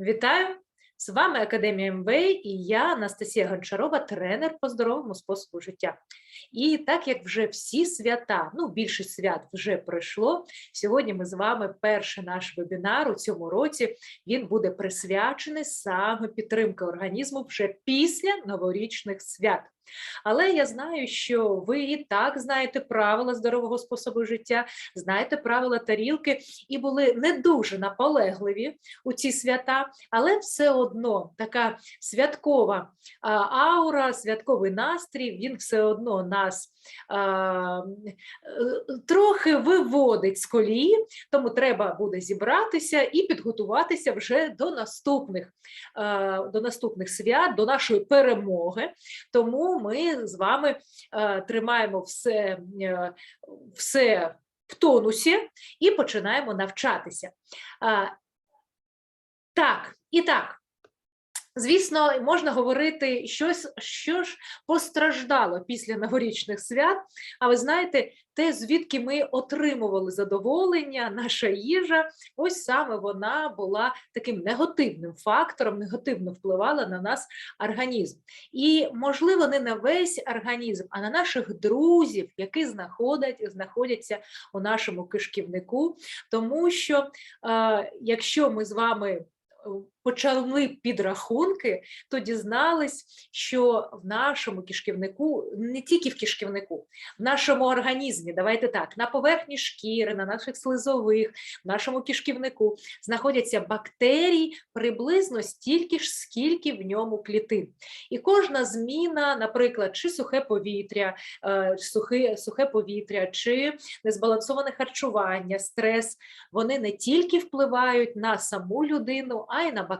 Вітаю! З вами Академія МВ і я, Анастасія Гончарова, тренер по здоровому способу життя. І так як вже всі свята, ну більшість свят вже пройшло. Сьогодні ми з вами перший наш вебінар у цьому році. Він буде присвячений саме підтримки організму вже після новорічних свят. Але я знаю, що ви і так знаєте правила здорового способу життя, знаєте правила тарілки і були не дуже наполегливі у ці свята, але все одно така святкова аура, святковий настрій, він все одно нас а, трохи виводить з колії, тому треба буде зібратися і підготуватися вже до наступних, а, до наступних свят, до нашої перемоги. Тому ми з вами е, тримаємо все, е, все в тонусі і починаємо навчатися. Так, і так. Звісно, можна говорити щось, що ж постраждало після новорічних свят. А ви знаєте, те, звідки ми отримували задоволення, наша їжа, ось саме вона була таким негативним фактором, негативно впливала на нас організм. І, можливо, не на весь організм, а на наших друзів, які знаходять, знаходяться у нашому кишківнику. Тому що, е, якщо ми з вами почали підрахунки, то дізнались, що в нашому кишківнику, не тільки в кишківнику, в нашому організмі, давайте так, на поверхні шкіри, на наших слизових, в нашому кишківнику знаходяться бактерії приблизно стільки ж, скільки в ньому клітин. І кожна зміна, наприклад, чи сухе повітря, е, сухе, сухе повітря, чи незбалансоване харчування, стрес, вони не тільки впливають на саму людину, а й на бактерії,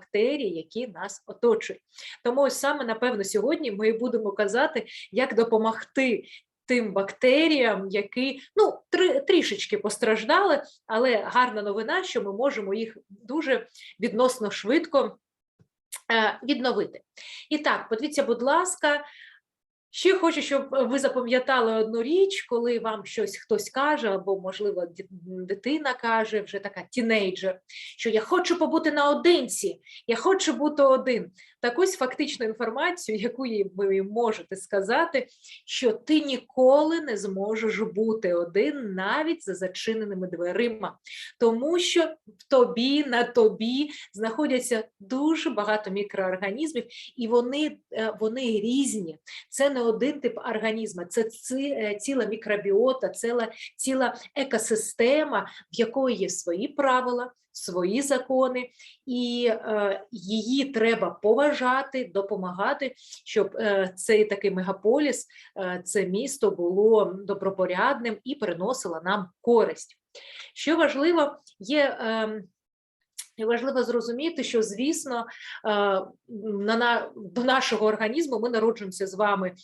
які нас оточують. Тому ось саме, напевно, сьогодні ми будемо казати, як допомогти. Тим бактеріям, які ну три, трішечки постраждали, але гарна новина, що ми можемо їх дуже відносно швидко е, відновити. І так, подивіться, будь ласка, Ще хочу, щоб ви запам'ятали одну річ, коли вам щось хтось каже, або, можливо, дитина каже, вже така тінейджер, що я хочу побути наодинці, я хочу бути один. Так ось фактичну інформацію, яку ви можете сказати, що ти ніколи не зможеш бути один навіть за зачиненими дверима, тому що в тобі, на тобі знаходяться дуже багато мікроорганізмів, і вони, е, вони різні. Це не один тип організму, це е, ціла мікробіота, ціла, ціла екосистема, в якої є свої правила, свої закони, і е, її треба поважати, допомагати, щоб е, цей такий мегаполіс, е, це місто було добропорядним і приносило нам користь. Що важливо, є. Е, і важливо зрозуміти, що, звісно, на, до нашого організму ми народжуємося з вами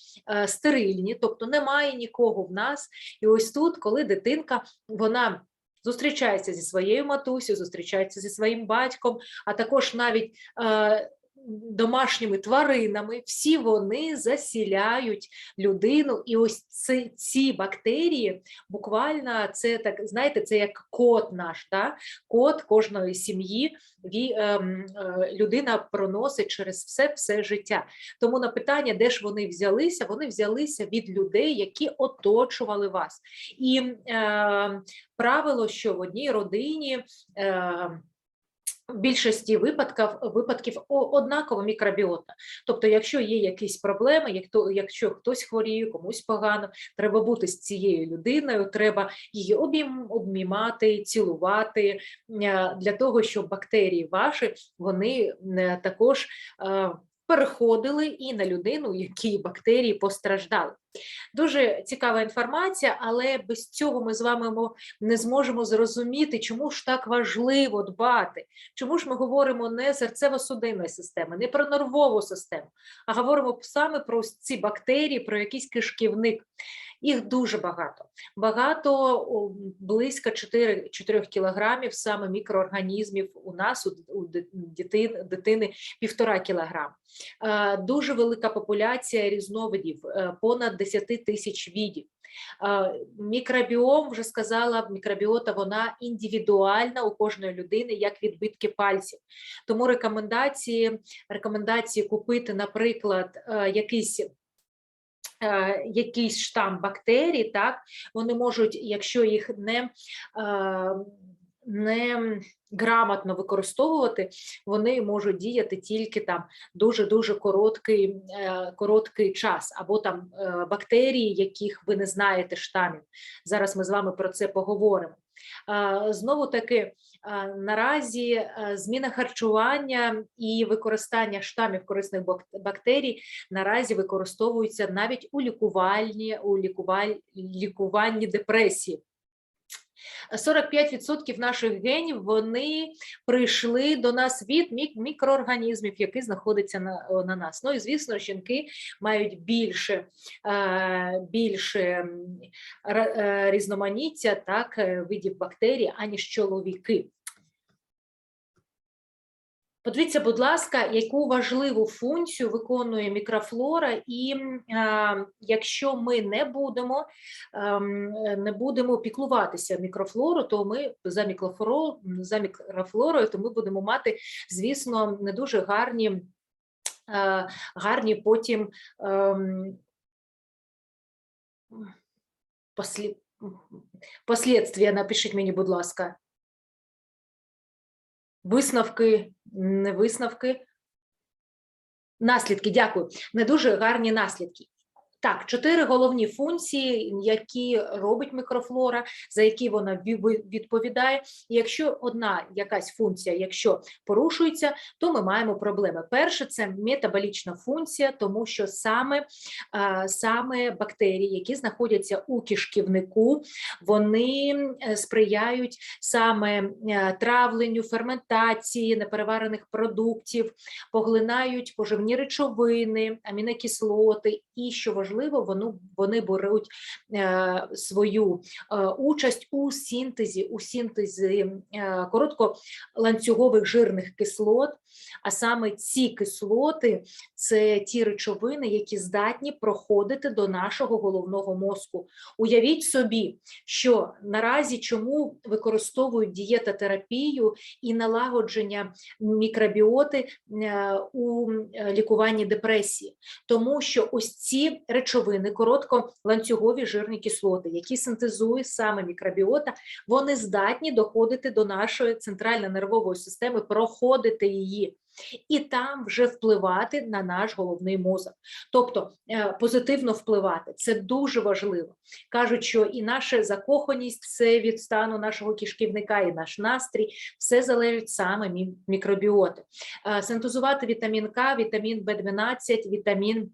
стерильні, тобто немає нікого в нас. І ось тут, коли дитинка вона зустрічається зі своєю матусю, зустрічається зі своїм батьком, а також навіть е, домашніми тваринами, всі вони засіляють людину, і ось ці, ці бактерії буквально це так, знаєте, це як код наш, да? код кожної сім'ї ем, е, людина проносить через все все життя. Тому на питання, де ж вони взялися, вони взялися від людей, які оточували вас. І е, правило, що в одній родині. Е, більшості випадків випадків однакова мікробіота. Тобто, якщо є якісь проблеми, якщо хтось хворіє, комусь погано, треба бути з цією людиною, треба її обмімати, цілувати е, для того, щоб бактерії ваші вони е, також е, переходили і на людину, які бактерії постраждали. Дуже цікава інформація, але без цього ми з вами не зможемо зрозуміти, чому ж так важливо дбати, чому ж ми говоримо не серцево-судинної системи, не про нервову систему, а говоримо саме про ці бактерії, про якийсь кишківник. Їх дуже багато. Багато близько 4 4 кілограмів саме мікроорганізмів у нас, у дитини, дитини півтора кілограм. Дуже велика популяція різновидів, е, понад 10 тисяч відів. Мікробіом, вже сказала, мікробіота вона індивідуальна у кожної людини, як відбитки пальців. Тому рекомендації, рекомендації купити, наприклад, е, якийсь. е, Якийсь штам бактерій, так вони можуть, якщо їх не, е, не грамотно використовувати, вони можуть діяти тільки там дуже дуже короткий, е, короткий час, або там е, бактерії, яких ви не знаєте штамів. Зараз ми з вами про це поговоримо. Знову таки, е, наразі зміна харчування і використання штамів корисних бак- бактерій наразі використовуються навіть у лікувальні, у лікуваль, лікуванні депресії. 45% наших генів вони прийшли до нас від мік- мікроорганізмів, які знаходяться на, на нас. Ну і звісно, жінки мають більше, е, більше е, різноманіття так, е, видів бактерій, аніж чоловіки. Подивіться, будь ласка, яку важливу функцію виконує мікрофлора, і е, якщо ми не будемо, ем, е, не будемо піклуватися мікрофлору, то ми за мікрофлору, за мікрофлорою, то ми будемо мати, звісно, не дуже гарні, е, гарні потім ем, послі, послідствия. Напишіть мені, будь ласка. Висновки, не висновки. Наслідки, дякую. Не дуже гарні наслідки. Так, чотири головні функції, які робить мікрофлора, за які вона відповідає. І якщо одна якась функція, якщо порушується, то ми маємо проблеми. Перше це метаболічна функція, тому що саме, саме бактерії, які знаходяться у кишківнику, вони е, сприяють саме е, травленню, ферментації непереварених продуктів, поглинають поживні речовини, амінокислоти, і що важливо, вони, вони беруть е, свою е, участь у синтезі, у синтезі е, коротколанцюгових жирних кислот. А саме ці кислоти це ті речовини, які здатні проходити до нашого головного мозку. Уявіть собі, що наразі чому використовують дієтотерапію і налагодження мікробіоти у лікуванні депресії, тому що ось ці речовини, коротколанцюгові жирні кислоти, які синтезує саме мікробіота, вони здатні доходити до нашої центрально-нервової системи, проходити її. І там вже впливати на наш головний мозок, тобто е, позитивно впливати. Це дуже важливо. Кажуть, що і наша закоханість це від стану нашого кишківника, і наш настрій, все залежить саме мікробіоти. Е, Синтезувати вітамін К, вітамін В12, вітамін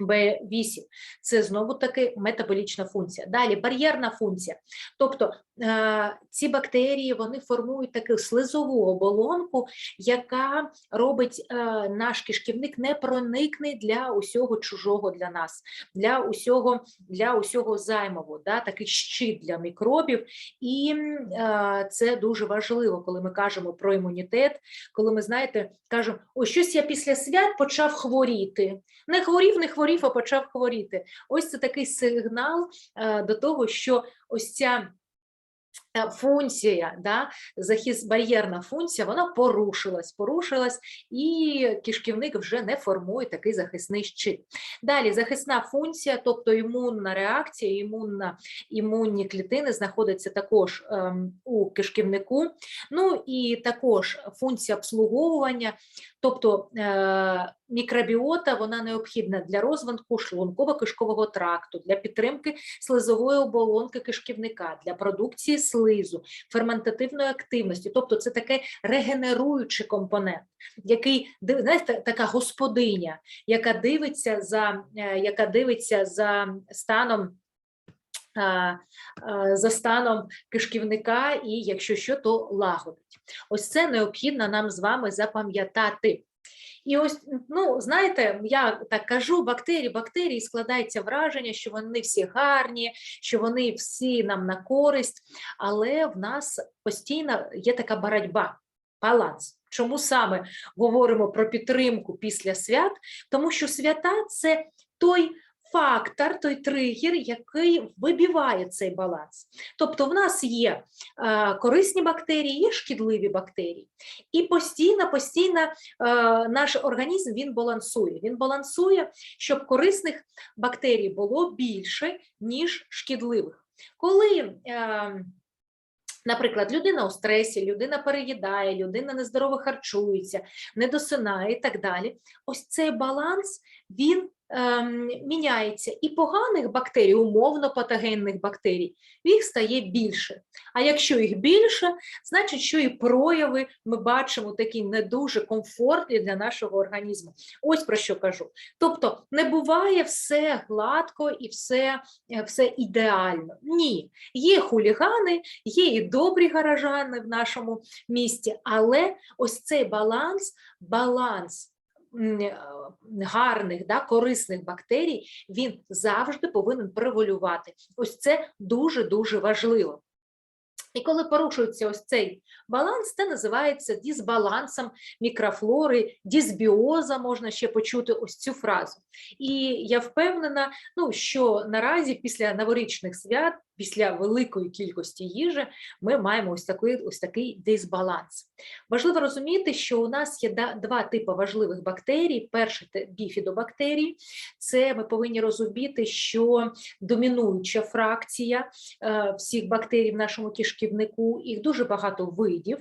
Б8 це знову таки метаболічна функція. Далі бар'єрна функція. Тобто е, ці бактерії вони формують таку слизову оболонку, яка робить е, наш кишківник непроникний для усього чужого для нас, для усього, для усього займового, да, такий щит для мікробів. І е, це дуже важливо, коли ми кажемо про імунітет, коли ми знаєте, кажемо, ось щось я після свят почав хворіти. Не хворів, не хворів, а почав хворіти. Ось це такий сигнал е, до того, що ось ця функція, да, захист бар'єрна функція, вона порушилась, порушилась, і кишківник вже не формує такий захисний щит. Далі захисна функція, тобто імунна реакція, імунна, імунні клітини знаходяться також ем, у кишківнику. Ну і також функція обслуговування, тобто е, мікробіота вона необхідна для розвитку шлунково-кишкового тракту, для підтримки слизової оболонки кишківника, для продукції слизу, ферментативної активності. Тобто це таке регенеруючий компонент, який знаєте, така господиня, яка дивиться за, е, яка дивиться за станом. За станом кишківника, і якщо що, то лагодить. Ось це необхідно нам з вами запам'ятати. І ось, ну, знаєте, я так кажу, бактерії, бактерії складається враження, що вони всі гарні, що вони всі нам на користь, але в нас постійно є така боротьба, баланс. Чому саме говоримо про підтримку після свят? Тому що свята це той фактор, той тригер, який вибиває цей баланс. Тобто, в нас є е, корисні бактерії, є шкідливі бактерії, і постійно, постійно е, наш організм він балансує. Він балансує, щоб корисних бактерій було більше, ніж шкідливих. Коли е, Наприклад, людина у стресі, людина переїдає, людина нездорово харчується, не досинає і так далі. Ось цей баланс він ем, міняється. І поганих бактерій, умовно патогенних бактерій, їх стає більше. А якщо їх більше, значить, що і прояви ми бачимо такі не дуже комфортні для нашого організму. Ось про що кажу. Тобто не буває все гладко і все, е, все ідеально. Ні, є хулігани, є і добрі гаражани в нашому місті, але ось цей баланс, баланс. Е, Гарних, да, корисних бактерій, він завжди повинен превалювати. Ось це дуже-дуже важливо. І коли порушується ось цей баланс, це називається дисбалансом мікрофлори, дисбіоза, можна ще почути ось цю фразу. І я впевнена, ну, що наразі після новорічних свят, після великої кількості їжі, ми маємо ось такий, ось такий дисбаланс. Важливо розуміти, що у нас є два типи важливих бактерій. Перший це біфідобактерії. Це ми повинні розуміти, що домінуюча фракція е, всіх бактерій в нашому кишківнику, їх дуже багато видів.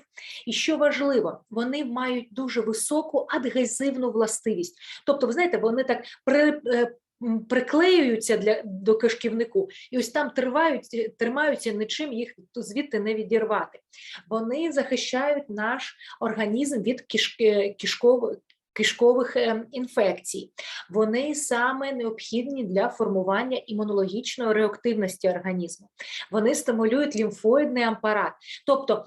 І що важливо, вони мають дуже високу адгезивну властивість. Тобто, ви знаєте, вони так при, е, приклеюються для, до кишківнику, і ось там тривають, тримаються нічим їх звідти не відірвати. Вони захищають наш організм від кишки, кишкових. Кишкових е, інфекцій, вони саме необхідні для формування імунологічної реактивності організму. Вони стимулюють лімфоїдний апарат, тобто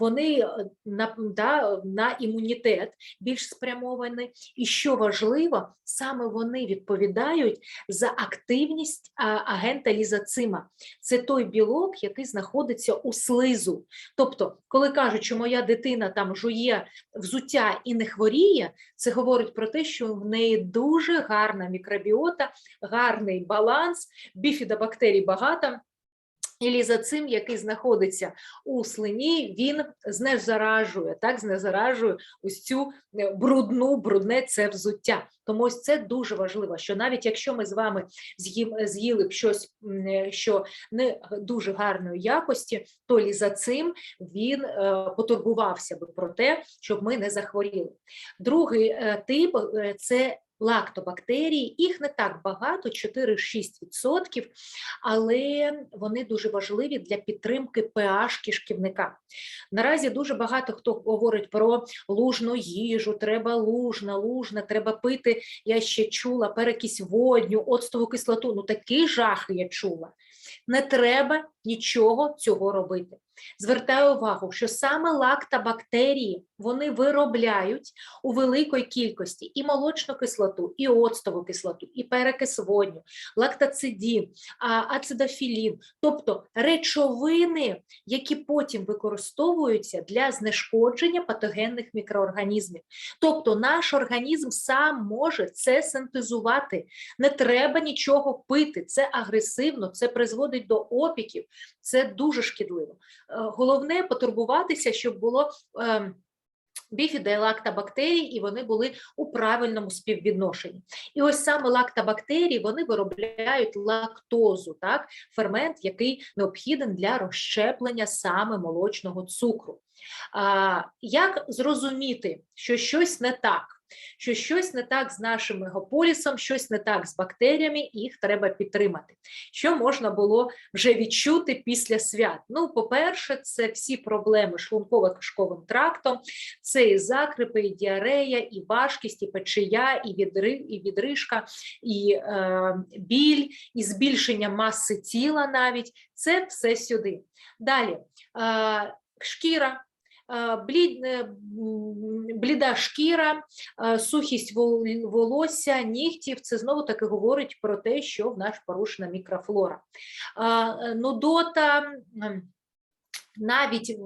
вони е, на, да, на імунітет більш спрямовані. І що важливо, саме вони відповідають за активність агента лізоцима. Це той білок, який знаходиться у слизу. Тобто, коли кажуть, що моя дитина там жує взуття і не хворіє, це говорить про те, що в неї дуже гарна мікробіота, гарний баланс, біфідобактерій багато. І лізоцим, який знаходиться у слині, він знезаражує, так, знезаражує ось цю е, брудну, брудне це взуття. Тому ось це дуже важливо, що навіть якщо ми з вами з'їли б щось, е, що не дуже гарної якості, то лізоцим він е, потурбувався би про те, щоб ми не захворіли. Другий тип це лактобактерії. Їх не так багато, 4-6%, але вони дуже важливі для підтримки pH кишківника. Наразі дуже багато хто говорить про лужну їжу, треба лужна, лужна, треба пити. Я ще чула перекись водню, оцтову кислоту. Ну такі жахи я чула. Не треба нічого цього робити. Звертаю увагу, що саме лактобактерії вони виробляють у великій кількості і молочну кислоту, і оцтову кислоту, і перекис водню, лактоцидін, ацидофілін, тобто речовини, які потім використовуються для знешкодження патогенних мікроорганізмів. Тобто наш організм сам може це синтезувати. Не треба нічого пити. Це агресивно, це призводить до опіків, це дуже шкідливо. Е, Головне потурбуватися, щоб було. Біфіда і і вони були у правильному співвідношенні. І ось саме лактобактерії вони виробляють лактозу, так, фермент, який необхіден для розщеплення саме молочного цукру. А, як зрозуміти, що щось не так? Що щось не так з нашим мегаполісом, щось не так з бактеріями, їх треба підтримати. Що можна було вже відчути після свят? Ну, по-перше, це всі проблеми шлунково-кишковим трактом, це і закрипи, і діарея, і важкість, і печія, і, відри, і відрижка, і е, біль, і збільшення маси тіла навіть. Це все сюди. Далі е, шкіра. Е, е, Бліда шкіра, е, сухість волосся, нігтів це знову таки говорить про те, що в нас порушена мікрофлора. Е, Нудота, м, Навіть е,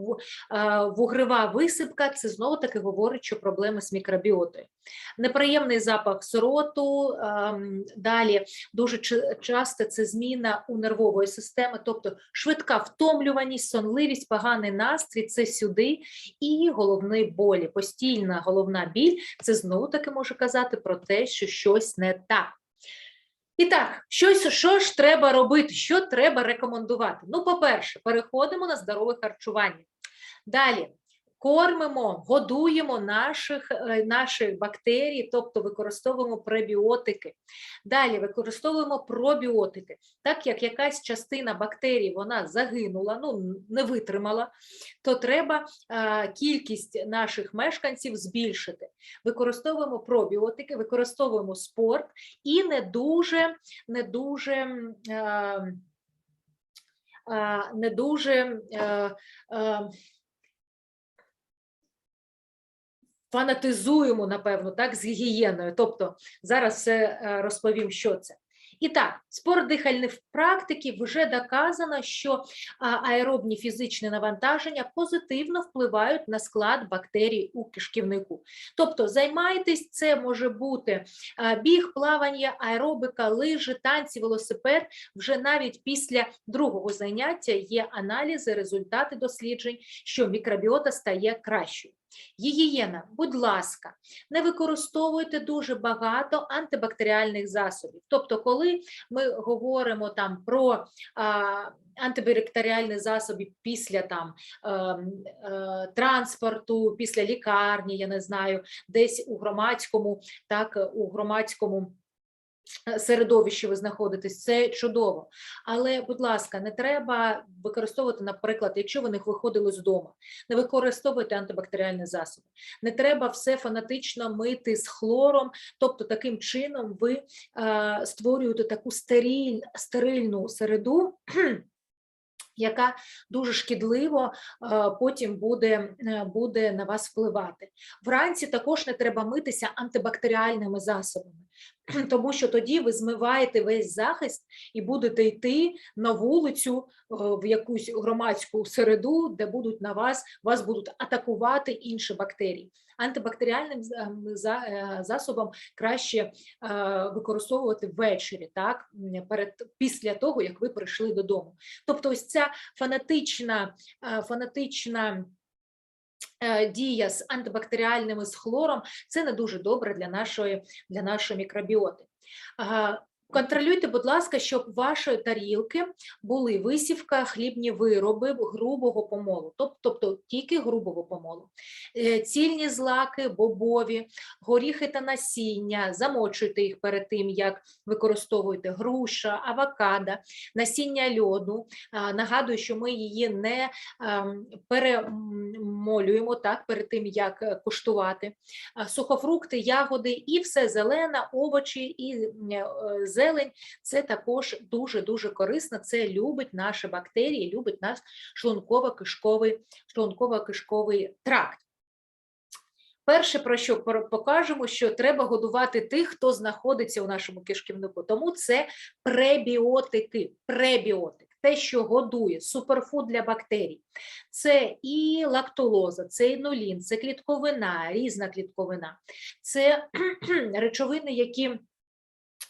вугрова висипка це знову таки говорить, що проблеми з мікробіотою. Неприємний запах сороту, ем, далі дуже часто це зміна у нервової системи, тобто швидка втомлюваність, сонливість, поганий настрій це сюди, і головні болі. Постійна головна біль це знову таки може казати про те, що щось не так. І так, щось, що ж треба робити, що треба рекомендувати? Ну, по-перше, переходимо на здорове харчування. Далі кормимо, годуємо наших, е, наші бактерії, тобто використовуємо пребіотики. Далі використовуємо пробіотики. Так як якась частина бактерій вона загинула, ну не витримала, то треба е, кількість наших мешканців збільшити. Використовуємо пробіотики, використовуємо спорт і не дуже, не дуже. е, е, Не дуже фанатизуємо, напевно, так, з гігієною. Тобто зараз все е, розповім, що це. І так, спорт дихальних практиків вже доказано, що аеробні фізичні навантаження позитивно впливають на склад бактерій у кишківнику. Тобто займайтесь, це може бути біг, плавання, аеробика, лижі, танці, велосипед. Вже навіть після другого заняття є аналізи, результати досліджень, що мікробіота стає кращою. Гігієна, будь ласка, не використовуйте дуже багато антибактеріальних засобів. Тобто, коли ми говоримо там про а, антибактеріальні засоби після там ем, е, транспорту, після лікарні, я не знаю, десь у громадському, так у громадському. Середовищі ви знаходитесь, це чудово. Але, будь ласка, не треба використовувати, наприклад, якщо ви не виходили з дому, не використовуйте антибактеріальні засоби. Не треба все фанатично мити з хлором, тобто таким чином ви е, створюєте таку стериль, стерильну середу. Яка дуже шкідливо е, потім буде, е, буде на вас впливати. Вранці також не треба митися антибактеріальними засобами, тому що тоді ви змиваєте весь захист і будете йти на вулицю е, в якусь громадську середу, де будуть на вас, вас будуть атакувати інші бактерії. Антибактеріальним ем, е, засобом краще е, використовувати ввечері, так перед після того, як ви прийшли додому. Тобто, ось ця фанатична, фанатична. Е, Дія з антибактеріальними з хлором це не дуже добре для нашої, для нашої мікробіоти. Контролюйте, будь ласка, щоб вашої тарілки були висівка, хлібні вироби грубого помолу, тобто тільки грубого помолу. Е, Цільні злаки, бобові, горіхи та насіння, замочуйте їх перед тим, як використовуєте груша, авокадо, насіння льоду. Нагадую, що ми її не ем, перемолюємо так, перед тим, як е, куштувати. Сухофрукти, ягоди і все зелене, овочі і е, зелень це також дуже-дуже корисно. Це любить наші бактерії, любить наш шлунково-кишковий шлунково-кишковий тракт. Перше, про що покажемо, що треба годувати тих, хто знаходиться у нашому кишківнику. Тому це пребіотики, пребіотик, те, що годує, суперфуд для бактерій. Це і лактулоза, це інулін, це клітковина, різна клітковина, це речовини, які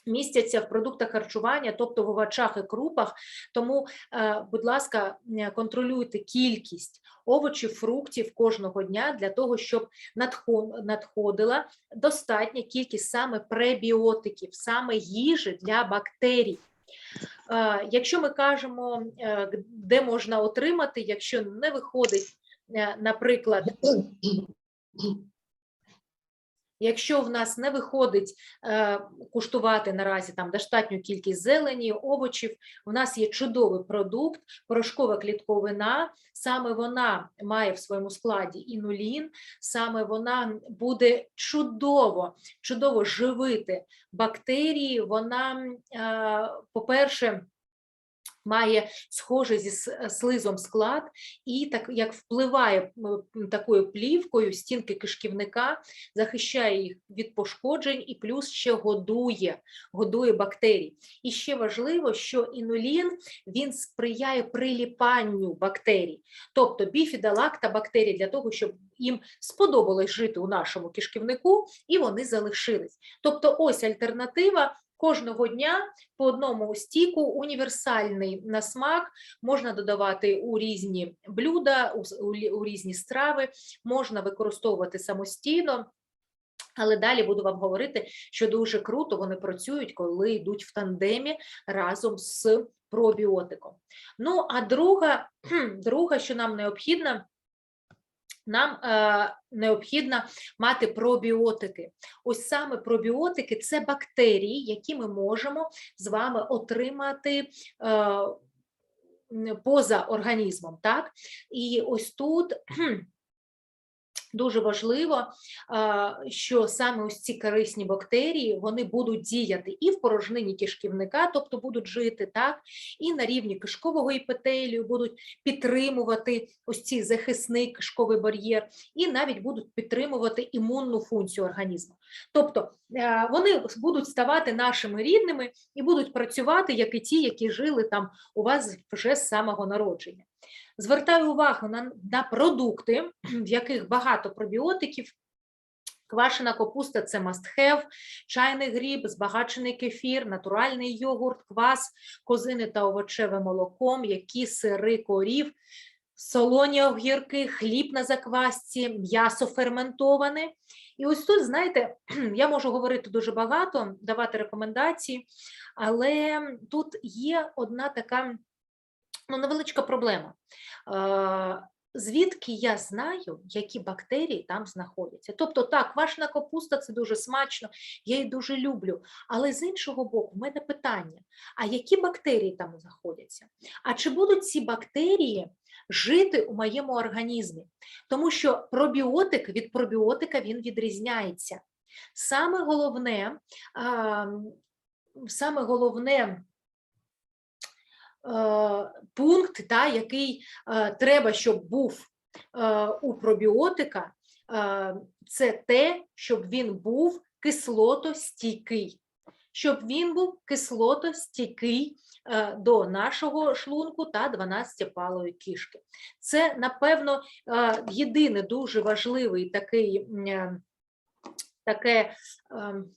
містяться в продуктах харчування, тобто в овочах і крупах. Тому, е, будь ласка, контролюйте кількість овочів, фруктів кожного дня для того, щоб надходила достатня кількість саме пребіотиків, саме їжі для бактерій. Е, Якщо ми кажемо, е, де можна отримати, якщо не виходить, е, наприклад, Якщо в нас не виходить е, куштувати наразі там достатню кількість зелені, овочів, у нас є чудовий продукт, порошкова клітковина. Саме вона має в своєму складі інулін, саме вона буде чудово, чудово живити бактерії. Вона, е, по-перше, Має схожий зі е, слизом склад і так як впливає такою плівкою стінки кишківника, захищає їх від пошкоджень і плюс ще годує, годує бактерій. І ще важливо, що інулін він сприяє приліпанню бактерій, тобто біфідолактобактерій для того, щоб їм сподобалось жити у нашому кишківнику, і вони залишились. Тобто, ось альтернатива. Кожного дня по одному стіку універсальний на смак можна додавати у різні блюда, у, різні страви, можна використовувати самостійно. Але далі буду вам говорити, що дуже круто вони працюють, коли йдуть в тандемі разом з пробіотиком. Ну, а друга, друга що нам необхідно, нам е, необхідно мати пробіотики. Ось саме пробіотики це бактерії, які ми можемо з вами отримати е, поза організмом. Так? І ось тут дуже важливо, що саме ось ці корисні бактерії вони будуть діяти і в порожнині кишківника, тобто будуть жити так, і на рівні кишкового епітелію будуть підтримувати ось цей захисний кишковий бар'єр, і навіть будуть підтримувати імунну функцію організму. Тобто е, вони будуть ставати нашими рідними і будуть працювати, як і ті, які жили там у вас вже з самого народження. Звертаю увагу на, на продукти, в яких багато пробіотиків. Квашена капуста це must have, чайний гріб, збагачений кефір, натуральний йогурт, квас, козини та овочеве молоко, м'які сири корів, солоні огірки, хліб на заквасці, м'ясо ферментоване. І ось тут, знаєте, я можу говорити дуже багато, давати рекомендації, але тут є одна така ну, невеличка проблема. Е, Звідки я знаю, які бактерії там знаходяться? Тобто, так, квашена капуста це дуже смачно, я її дуже люблю. Але з іншого боку, в мене питання: а які бактерії там знаходяться? А чи будуть ці бактерії жити у моєму організмі? Тому що пробіотик від пробіотика він відрізняється. Саме головне, саме головне пункт, та, який е, треба, щоб був е, у пробіотика, е, це те, щоб він був кислотостійкий. Щоб він був кислотостійкий е, до нашого шлунку та 12-палої кішки. Це, напевно, е, єдиний дуже важливий такий, е, таке, ем,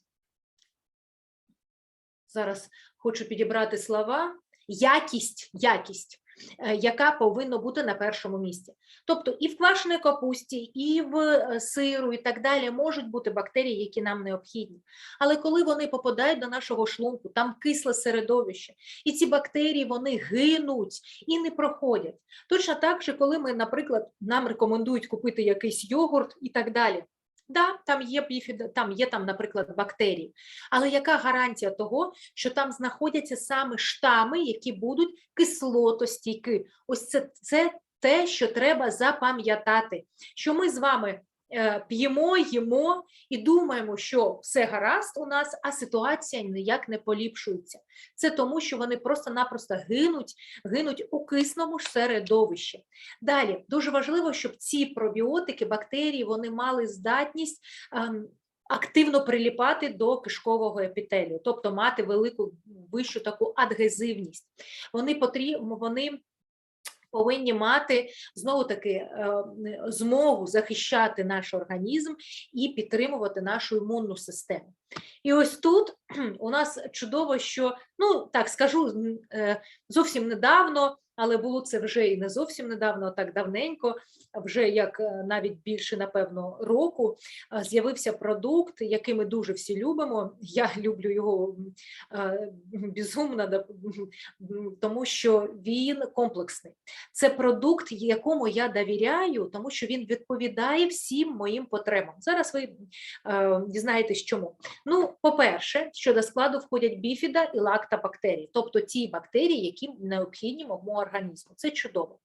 зараз хочу підібрати слова, якість, якість, е, яка повинна бути на першому місці. Тобто і в квашеній капусті, і в е, сиру, і так далі можуть бути бактерії, які нам необхідні. Але коли вони попадають до нашого шлунку, там кисле середовище, і ці бактерії вони гинуть і не проходять. Точно так же, коли ми, наприклад, нам рекомендують купити якийсь йогурт і так далі. Да, там є там є там, наприклад, бактерії, але яка гарантія того, що там знаходяться саме штами, які будуть кислотостійкі? Ось це, це те, що треба запам'ятати, що ми з вами п'ємо, їмо і думаємо, що все гаразд у нас, а ситуація ніяк не поліпшується. Це тому, що вони просто-напросто гинуть, гинуть у кисному середовищі. Далі дуже важливо, щоб ці пробіотики, бактерії, вони мали здатність. ем, Активно приліпати до кишкового епітелію, тобто мати велику вищу таку адгезивність. Вони потрібні, вони повинні мати знову таки е, змогу захищати наш організм і підтримувати нашу імунну систему. І ось тут у нас чудово, що ну так скажу е, зовсім недавно, але було це вже і не зовсім недавно, а так давненько, вже як е, навіть більше, напевно, року, е, з'явився продукт, який ми дуже всі любимо. Я люблю його е, безумно, тому що він комплексний. Це продукт, якому я довіряю, тому що він відповідає всім моїм потребам. Зараз ви дізнаєтесь, чому. Ну, по-перше, що до складу входять біфіда і лактобактерії, тобто ті бактерії, які необхідні моєму організму. Це чудово.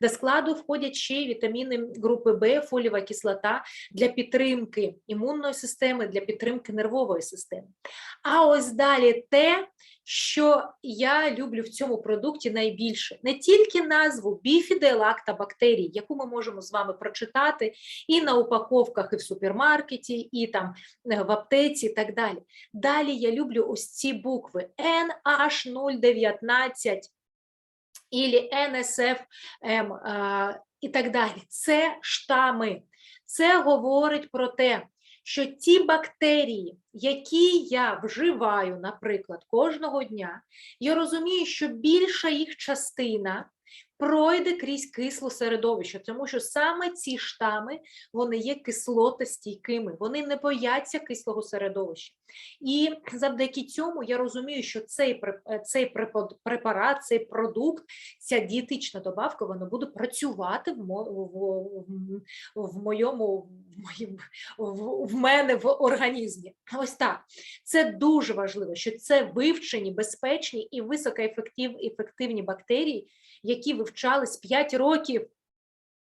До складу входять ще й вітаміни групи Б, фоліва кислота для підтримки імунної системи, для підтримки нервової системи. А ось далі те, що я люблю в цьому продукті найбільше не тільки назву біфіделактобактерій, яку ми можемо з вами прочитати і на упаковках, і в супермаркеті, і там е, в аптеці, і так далі. Далі я люблю ось ці букви nh 019 или НСФМ і так далі. Це штами. Це говорить про те, що ті бактерії, які я вживаю, наприклад, кожного дня, я розумію, що більша їх частина. Пройде крізь кисло середовище, тому що саме ці штами вони є кислотостійкими, вони не бояться кислого середовища. І завдяки цьому я розумію, що цей е, цей препарат, цей продукт, ця дієтична добавка, вона буде працювати в, мо- в, в моєму в, моїм, в, в мене в організмі. Ось так. Це дуже важливо, що це вивчені, безпечні і високоефективні бактерії, які вивчались 5 років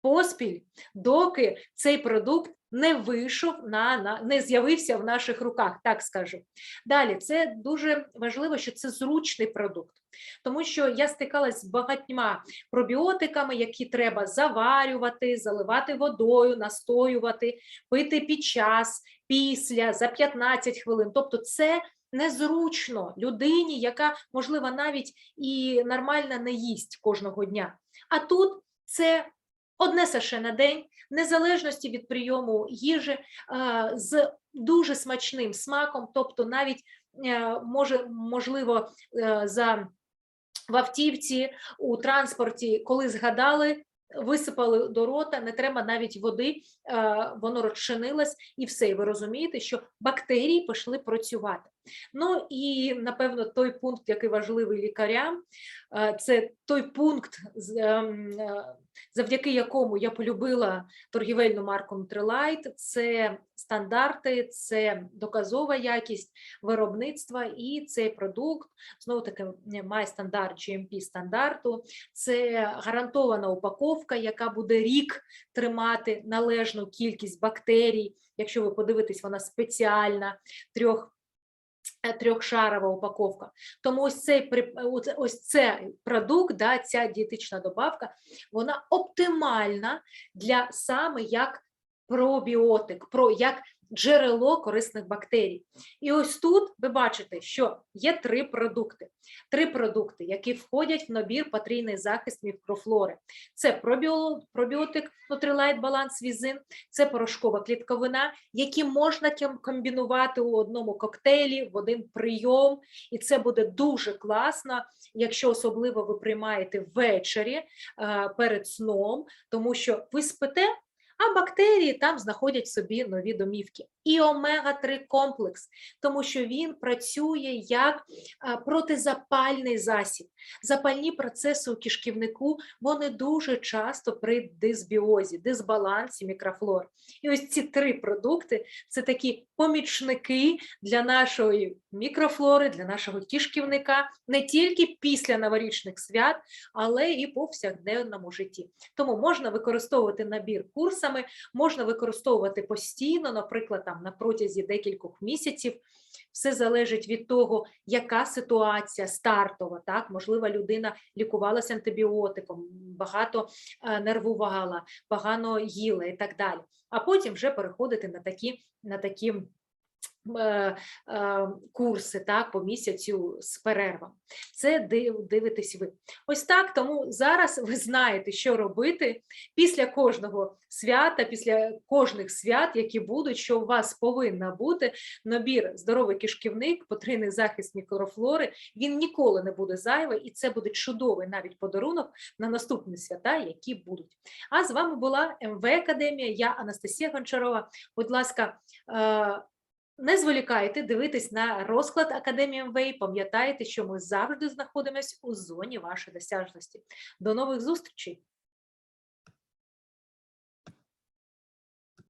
поспіль, доки цей продукт не вийшов на, на не з'явився в наших руках, так скажу. Далі це дуже важливо, що це зручний продукт, тому що я стикалась з багатьма пробіотиками, які треба заварювати, заливати водою, настоювати, пити під час, після, за 15 хвилин. Тобто, це незручно людині, яка, можливо, навіть і нормально не їсть кожного дня. А тут це одне саше на день, незалежності від прийому їжі е, з дуже смачним смаком, тобто навіть е, може, можливо, е, за в автівці у транспорті, коли згадали. Висипали до рота, не треба навіть води, воно розчинилось і все. І ви розумієте, що бактерії пішли працювати. Ну і напевно той пункт, який важливий лікарям, це той пункт, ем, завдяки якому я полюбила торгівельну марку Nutrilite, це стандарти, це доказова якість виробництва, і цей продукт знову таки має стандарт GMP стандарту. Це гарантована упаковка, яка буде рік тримати належну кількість бактерій. Якщо ви подивитесь, вона спеціальна трьох. Е, Трьохшарова упаковка. Тому ось цей оце- ось цей продукт, да, ця дієтична добавка, вона оптимальна для саме як пробіотик, про як джерело корисних бактерій. І ось тут ви бачите, що є три продукти. Три продукти, які входять в набір потрійний захист мікрофлори. Це пробіо- пробіотик Nutrilite Balance Візин, це порошкова клітковина, які можна комбінувати у одному коктейлі в один прийом, і це буде дуже класно, якщо особливо ви приймаєте ввечері е, перед сном, тому що ви спите. А бактерії там знаходять собі нові домівки. І омега-3 комплекс, тому що він працює як протизапальний засіб. Запальні процеси у кишківнику вони дуже часто при дисбіозі, дисбалансі мікрофлор. І ось ці три продукти це такі помічники для нашої мікрофлори, для нашого кишківника, не тільки після новорічних свят, але і повсякденному житті. Тому можна використовувати набір курсами, можна використовувати постійно, наприклад, там на протязі декількох місяців. Все залежить від того, яка ситуація стартова. Так, можливо, людина лікувалася антибіотиком, багато е, нервувала, погано їла і так далі. А потім вже переходити на такі, на такі курси так, по місяцю з перервами. Це див- дивитесь ви. Ось так, тому зараз ви знаєте, що робити після кожного свята, після кожних свят, які будуть, що у вас повинна бути набір здоровий кишківник, потрійний захист мікрофлори. Він ніколи не буде зайвий, і це буде чудовий навіть подарунок на наступні свята, які будуть. А з вами була МВ Академія. Я Анастасія Гончарова. Будь ласка. Не зволікайте дивитись на розклад Академії МВ пам'ятайте, що ми завжди знаходимося у зоні вашої досяжності. До нових зустрічей!